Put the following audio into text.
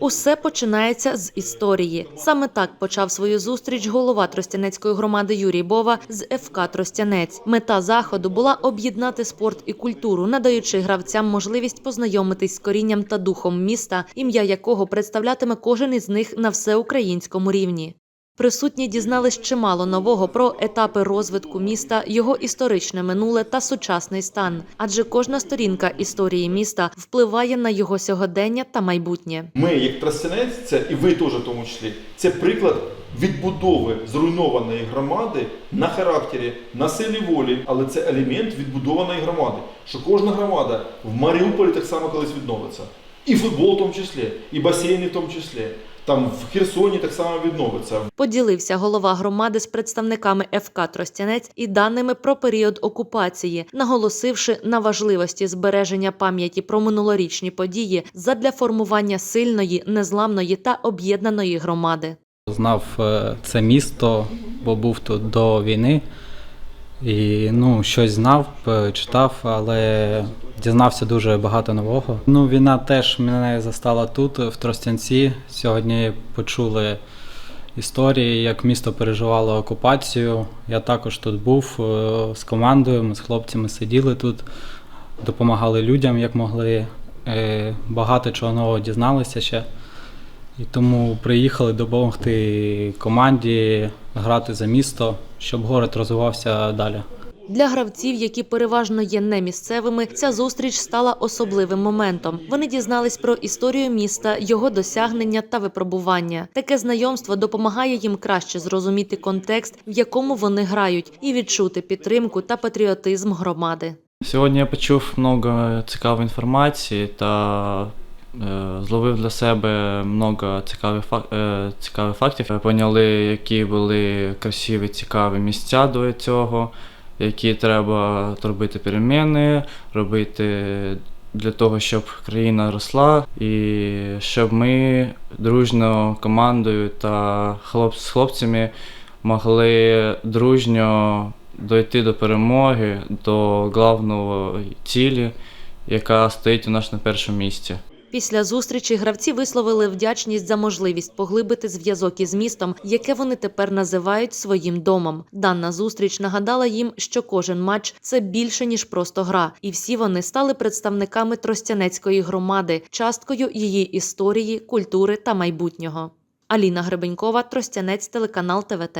Усе починається з історії. Саме так почав свою зустріч голова Тростянецької громади Юрій Бова з ФК Тростянець. Мета заходу була об'єднати спорт і культуру, надаючи гравцям можливість познайомитись з корінням та духом міста, ім'я якого представлятиме кожен із них на всеукраїнському рівні. Присутні дізнались чимало нового про етапи розвитку міста, його історичне минуле та сучасний стан. Адже кожна сторінка історії міста впливає на його сьогодення та майбутнє. Ми, як тростянець, це і ви теж в тому числі, це приклад відбудови зруйнованої громади на характері, на силі волі, але це елемент відбудованої громади. Що кожна громада в Маріуполі так само колись відновиться. І футбол в тому числі, і басейни в тому числі. Там в Херсоні так само відновиться. Поділився голова громади з представниками ФК Тростянець і даними про період окупації, наголосивши на важливості збереження пам'яті про минулорічні події задля формування сильної, незламної та об'єднаної громади. Знав е, це місто, бо був тут до війни. І ну, щось знав, е, читав, але дізнався дуже багато нового. Ну, війна теж мене застала тут, в Тростянці. Сьогодні почули історії, як місто переживало окупацію. Я також тут був е, з командою, ми з хлопцями сиділи тут, допомагали людям, як могли. Е, Багато чого нового дізналися ще. І тому приїхали допомогти команді грати за місто, щоб город розвивався далі. Для гравців, які переважно є не місцевими, ця зустріч стала особливим моментом. Вони дізнались про історію міста, його досягнення та випробування. Таке знайомство допомагає їм краще зрозуміти контекст, в якому вони грають, і відчути підтримку та патріотизм громади. Сьогодні я почув много цікавої інформації та е, зловив для себе много цікавих, е, цікавих фактів. Поняли, які були красиві, цікаві місця до цього, які треба робити переміни, робити для того, щоб країна росла, і щоб ми дружно командою та хлоп, з хлопцями могли дружньо дойти до перемоги, до головного цілі, яка стоїть у нас на першому місці. Після зустрічі гравці висловили вдячність за можливість поглибити зв'язок із містом, яке вони тепер називають своїм домом. Дана зустріч нагадала їм, що кожен матч це більше ніж просто гра, і всі вони стали представниками Тростянецької громади, часткою її історії, культури та майбутнього. Аліна Гребенькова, Тростянець, телеканал ТВТ.